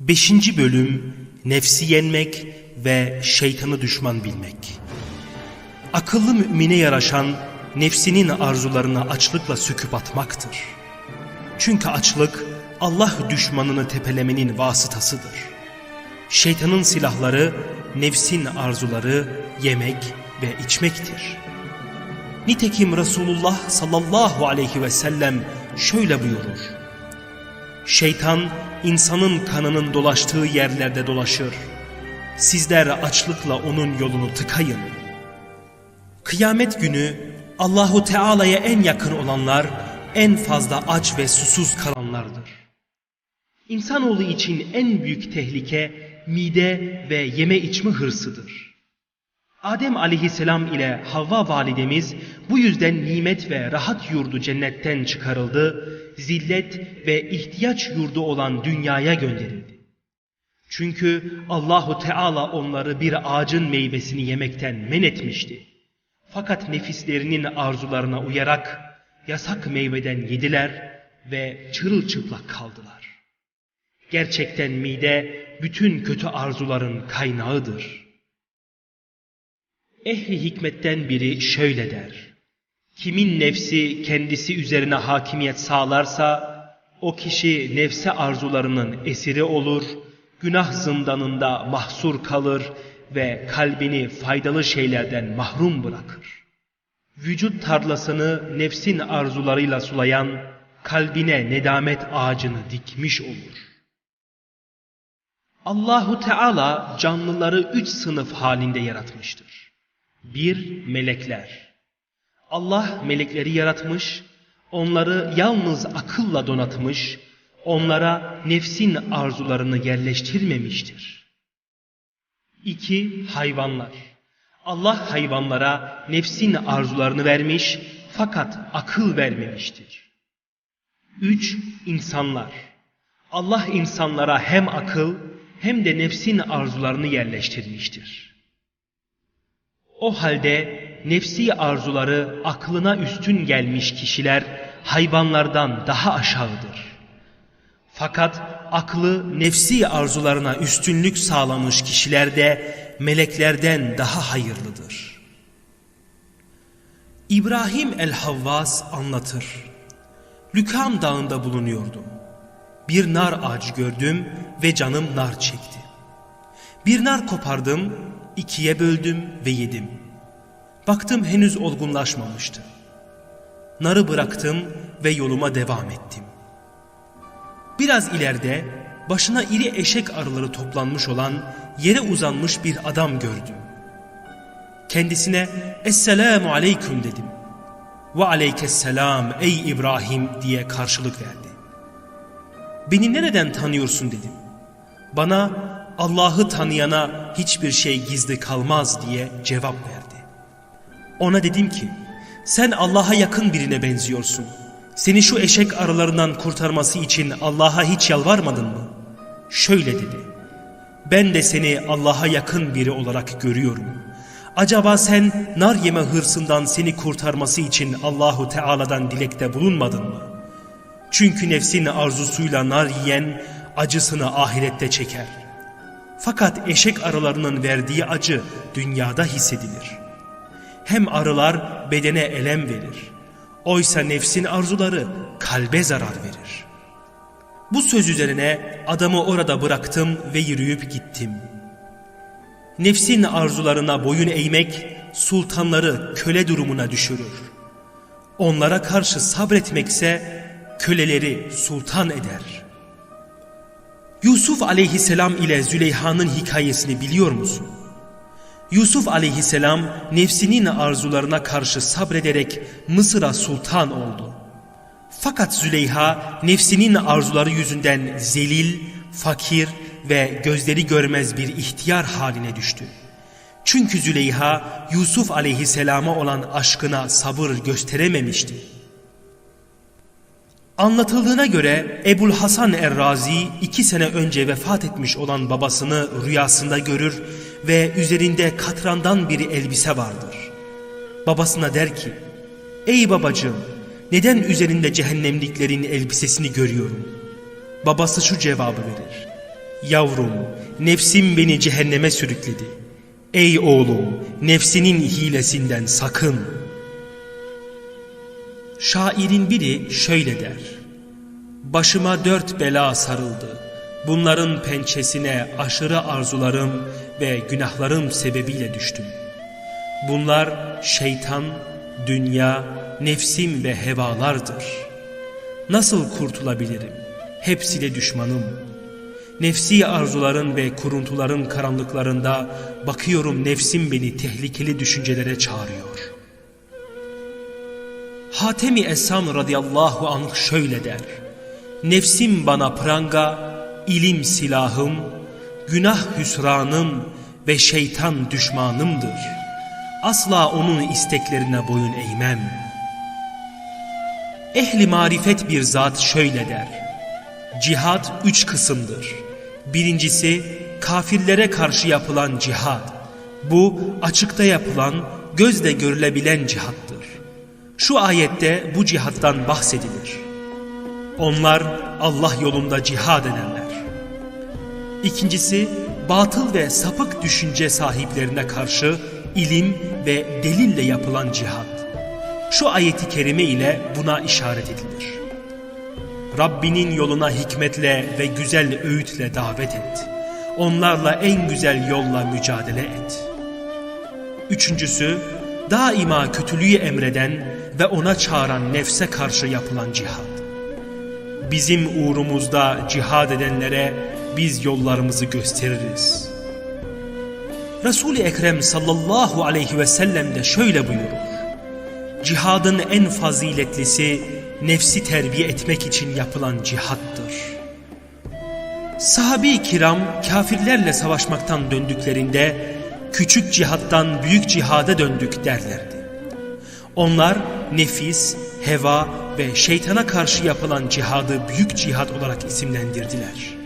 Beşinci bölüm Nefsi yenmek ve şeytanı düşman bilmek. Akıllı mümine yaraşan nefsinin arzularına açlıkla söküp atmaktır. Çünkü açlık Allah düşmanını tepelemenin vasıtasıdır. Şeytanın silahları nefsin arzuları yemek ve içmektir. Nitekim Resulullah sallallahu aleyhi ve sellem şöyle buyurur. Şeytan insanın kanının dolaştığı yerlerde dolaşır. Sizler açlıkla onun yolunu tıkayın. Kıyamet günü Allahu Teala'ya en yakın olanlar en fazla aç ve susuz kalanlardır. İnsanoğlu için en büyük tehlike mide ve yeme içme hırsıdır. Adem aleyhisselam ile Havva validemiz bu yüzden nimet ve rahat yurdu cennetten çıkarıldı, zillet ve ihtiyaç yurdu olan dünyaya gönderildi. Çünkü Allahu Teala onları bir ağacın meyvesini yemekten men etmişti. Fakat nefislerinin arzularına uyarak yasak meyveden yediler ve çırılçıplak kaldılar. Gerçekten mide bütün kötü arzuların kaynağıdır. Ehli hikmetten biri şöyle der. Kimin nefsi kendisi üzerine hakimiyet sağlarsa o kişi nefse arzularının esiri olur, günah zindanında mahsur kalır ve kalbini faydalı şeylerden mahrum bırakır. Vücut tarlasını nefsin arzularıyla sulayan kalbine nedamet ağacını dikmiş olur. Allahu Teala canlıları üç sınıf halinde yaratmıştır. Bir, melekler. Allah melekleri yaratmış, onları yalnız akılla donatmış, onlara nefsin arzularını yerleştirmemiştir. İki, hayvanlar. Allah hayvanlara nefsin arzularını vermiş fakat akıl vermemiştir. Üç, insanlar. Allah insanlara hem akıl hem de nefsin arzularını yerleştirmiştir. O halde nefsi arzuları aklına üstün gelmiş kişiler hayvanlardan daha aşağıdır. Fakat aklı nefsi arzularına üstünlük sağlamış kişiler de meleklerden daha hayırlıdır. İbrahim el-Havvas anlatır. Lükam dağında bulunuyordum. Bir nar ağacı gördüm ve canım nar çekti. Bir nar kopardım, ikiye böldüm ve yedim. Baktım henüz olgunlaşmamıştı. Narı bıraktım ve yoluma devam ettim. Biraz ileride başına iri eşek arıları toplanmış olan yere uzanmış bir adam gördüm. Kendisine Esselamu Aleyküm dedim. Ve Aleykesselam ey İbrahim diye karşılık verdi. Beni nereden tanıyorsun dedim. Bana Allah'ı tanıyana hiçbir şey gizli kalmaz diye cevap verdi. Ona dedim ki sen Allah'a yakın birine benziyorsun. Seni şu eşek arılarından kurtarması için Allah'a hiç yalvarmadın mı? Şöyle dedi. Ben de seni Allah'a yakın biri olarak görüyorum. Acaba sen nar yeme hırsından seni kurtarması için Allahu Teala'dan dilekte bulunmadın mı? Çünkü nefsin arzusuyla nar yiyen acısını ahirette çeker. Fakat eşek arılarının verdiği acı dünyada hissedilir. Hem arılar bedene elem verir. Oysa nefsin arzuları kalbe zarar verir. Bu söz üzerine adamı orada bıraktım ve yürüyüp gittim. Nefsin arzularına boyun eğmek sultanları köle durumuna düşürür. Onlara karşı sabretmekse köleleri sultan eder. Yusuf aleyhisselam ile Züleyha'nın hikayesini biliyor musun? Yusuf aleyhisselam nefsinin arzularına karşı sabrederek Mısır'a sultan oldu. Fakat Züleyha nefsinin arzuları yüzünden zelil, fakir ve gözleri görmez bir ihtiyar haline düştü. Çünkü Züleyha Yusuf aleyhisselama olan aşkına sabır gösterememişti. Anlatıldığına göre Ebul Hasan Errazi iki sene önce vefat etmiş olan babasını rüyasında görür ve üzerinde katrandan bir elbise vardır. Babasına der ki, Ey babacığım neden üzerinde cehennemliklerin elbisesini görüyorum? Babası şu cevabı verir. Yavrum, nefsim beni cehenneme sürükledi. Ey oğlum, nefsinin hilesinden sakın. Şairin biri şöyle der. Başıma dört bela sarıldı. Bunların pençesine aşırı arzularım ve günahlarım sebebiyle düştüm. Bunlar şeytan, dünya, nefsim ve hevalardır. Nasıl kurtulabilirim? Hepsi de düşmanım. Nefsi arzuların ve kuruntuların karanlıklarında bakıyorum nefsim beni tehlikeli düşüncelere çağırıyor. Hatemi Esam radıyallahu anh şöyle der. Nefsim bana pranga, ilim silahım, günah hüsranım ve şeytan düşmanımdır. Asla onun isteklerine boyun eğmem. Ehli marifet bir zat şöyle der. Cihad üç kısımdır. Birincisi kafirlere karşı yapılan cihad. Bu açıkta yapılan, gözle görülebilen cihattır. Şu ayette bu cihattan bahsedilir. Onlar Allah yolunda cihad edenler. İkincisi batıl ve sapık düşünce sahiplerine karşı ilim ve delille yapılan cihad. Şu ayeti kerime ile buna işaret edilir. Rabbinin yoluna hikmetle ve güzel öğütle davet et. Onlarla en güzel yolla mücadele et. Üçüncüsü, daima kötülüğü emreden ve ona çağıran nefse karşı yapılan cihad. Bizim uğrumuzda cihad edenlere biz yollarımızı gösteririz. Resul-i Ekrem sallallahu aleyhi ve sellem de şöyle buyurur. Cihadın en faziletlisi nefsi terbiye etmek için yapılan cihattır. Sahabi kiram kafirlerle savaşmaktan döndüklerinde küçük cihattan büyük cihada döndük derlerdi. Onlar nefis, heva ve şeytana karşı yapılan cihadı büyük cihad olarak isimlendirdiler.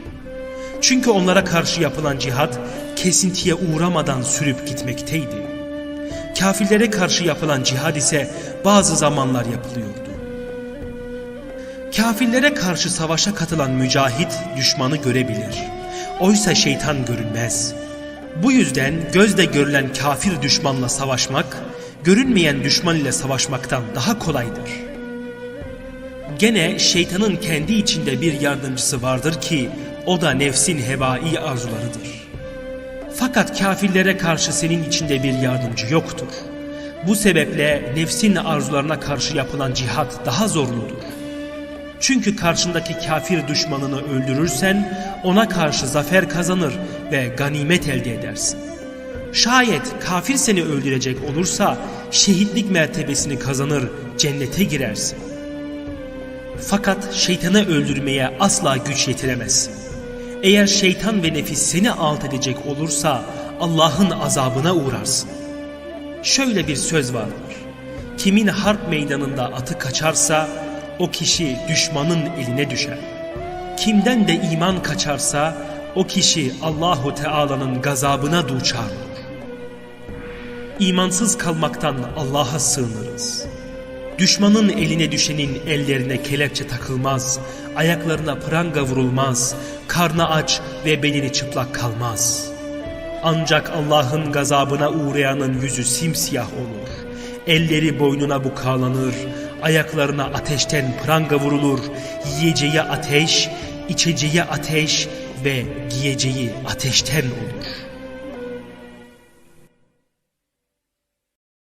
Çünkü onlara karşı yapılan cihad kesintiye uğramadan sürüp gitmekteydi. Kafirlere karşı yapılan cihad ise bazı zamanlar yapılıyordu. Kafirlere karşı savaşa katılan mücahit düşmanı görebilir. Oysa şeytan görünmez. Bu yüzden gözle görülen kafir düşmanla savaşmak, görünmeyen düşman ile savaşmaktan daha kolaydır. Gene şeytanın kendi içinde bir yardımcısı vardır ki o da nefsin hevai arzularıdır. Fakat kafirlere karşı senin içinde bir yardımcı yoktur. Bu sebeple nefsin arzularına karşı yapılan cihat daha zorludur. Çünkü karşındaki kafir düşmanını öldürürsen ona karşı zafer kazanır ve ganimet elde edersin. Şayet kafir seni öldürecek olursa şehitlik mertebesini kazanır, cennete girersin. Fakat şeytanı öldürmeye asla güç yetiremezsin. Eğer şeytan ve nefis seni alt edecek olursa Allah'ın azabına uğrarsın. Şöyle bir söz vardır. Kimin harp meydanında atı kaçarsa o kişi düşmanın eline düşer. Kimden de iman kaçarsa o kişi Allahu Teala'nın gazabına duçar olur. İmansız kalmaktan Allah'a sığınırız. Düşmanın eline düşenin ellerine kelepçe takılmaz, ayaklarına pranga vurulmaz, karnı aç ve belini çıplak kalmaz. Ancak Allah'ın gazabına uğrayanın yüzü simsiyah olur. Elleri boynuna bukalanır, ayaklarına ateşten pranga vurulur, yiyeceği ateş, içeceği ateş ve giyeceği ateşten olur.''